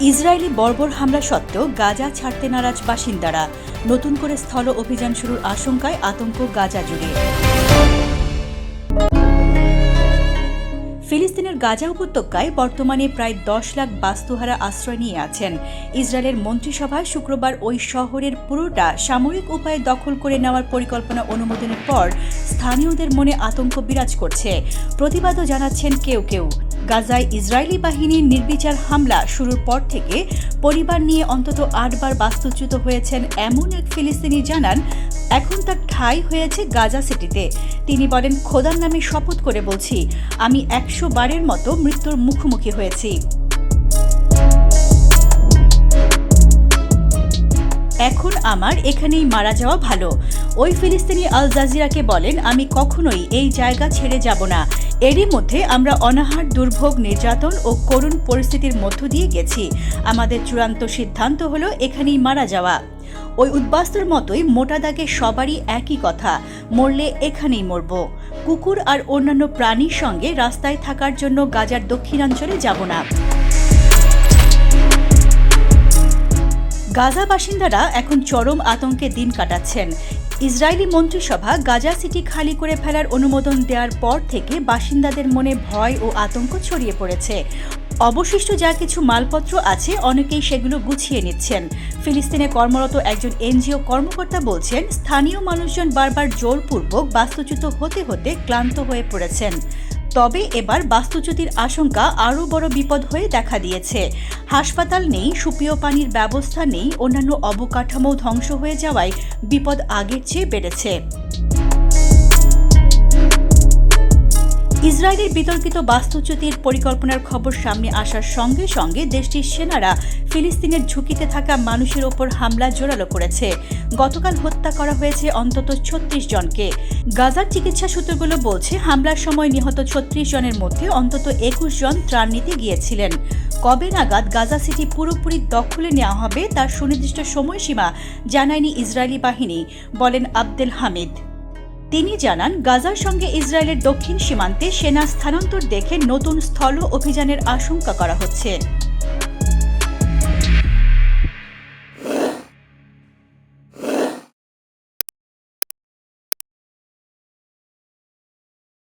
Israeli বর্বর হামলা সত্ত্বেও গাজা ছাড়তে নারাজ বাসিন্দারা। নতুন করে স্থল অভিযান শুরুর আশঙ্কায় আতঙ্ক গাজা জুড়ে। ফিলিস্তিনের গাজা উপত্যকায় বর্তমানে প্রায় দশ লাখ বাস্তুহারা আশ্রয় নিয়ে আছেন। ইসরায়েলের মন্ত্রিসভায় শুক্রবার ওই শহরের পুরোটা সামরিক উপায়ে দখল করে নেওয়ার পরিকল্পনা অনুমোদনের পর স্থানীয়দের মনে আতঙ্ক বিরাজ করছে। প্রতিবাদও জানাচ্ছেন কেউ কেউ। গাজায় ইসরায়েলি বাহিনীর নির্বিচার হামলা শুরুর পর থেকে পরিবার নিয়ে অন্তত আটবার বাস্তুচ্যুত হয়েছেন এমন এক ফিলিস্তিনি জানান, এখন তার ঠাই হয়েছে গাজা সিটিতে। তিনি বলেন, খোদার নামে শপথ করে বলছি, আমি একশো বারের মতো মৃত্যুর মুখোমুখি হয়েছি এখন আমার এখানেই মারা যাওয়া ভালো। ওই ফিলিস্তিনি আল জাজিরাকে বলেন, আমি কখনোই এই জায়গা ছেড়ে যাব না। এরই মধ্যে আমরা অনাহার, দুর্ভোগ, নির্যাতন ও করুণ পরিস্থিতির মধ্য দিয়ে গেছি। আমাদের চূড়ান্ত সিদ্ধান্ত হলো এখানেই মারা যাওয়া। ওই উদ্বাস্তুর মতোই মোটা দাগে সবারই একই কথা, মরলে এখানেই মরব। কুকুর আর অন্যান্য প্রাণীর সঙ্গে রাস্তায় থাকার জন্য গাজার দক্ষিণাঞ্চলে যাব না। গাজা বাসিন্দারা এখন চরম আতঙ্কে দিন কাটাচ্ছেন। ইসরায়েলি মন্ত্রিসভা গাজা সিটি খালি করে ফেলার অনুমোদন দেওয়ার পর থেকে বাসিন্দাদের মনে ভয় ও আতঙ্ক ছড়িয়ে পড়েছে। অবশিষ্ট যা কিছু মালপত্র আছে, অনেকেই সেগুলো গুছিয়ে নিচ্ছেন। ফিলিস্তিনে কর্মরত একজন এনজিও কর্মকর্তা বলছেন, স্থানীয় মানুষজন বারবার জোরপূর্বক বাস্তুচ্যুত হতে হতে ক্লান্ত হয়ে পড়েছেন। তবে এবার বাস্তুচ্যুতির আশঙ্কা আরও বড় বিপদ হয়ে দেখা দিয়েছে। হাসপাতাল নেই, সুপেয় পানির ব্যবস্থা নেই, অন্যান্য অবকাঠামো ধ্বংস হয়ে যাওয়ায় বিপদ আগের চেয়ে বেড়েছে। ইসরায়েলের বিতর্কিত বাস্তুচ্যুতির পরিকল্পনার খবর সামনে আসার সঙ্গে সঙ্গে দেশটির সেনারা ফিলিস্তিনের ঝুঁকিতে থাকা মানুষের ওপর হামলা জোরালো করেছে। গতকাল হত্যা করা হয়েছে অন্তত ছত্রিশ জনকে। গাজার চিকিৎসা সূত্রগুলো বলছে, হামলার সময় নিহত ছত্রিশ জনের মধ্যে অন্তত একুশ জন ত্রাণ নিতে গিয়েছিলেন। কবে নাগাদ গাজা সিটি পুরোপুরি দখলে নেওয়া হবে তার সুনির্দিষ্ট সময়সীমা জানায়নি ইসরায়েলি বাহিনী, বলেন আব্দুল হামিদ। তিনি জানান, গাজার সঙ্গে ইসরায়েলের দক্ষিণ সীমান্তে সেনা স্থানান্তর দেখে নতুন স্থল অভিযানের আশঙ্কা করা হচ্ছে।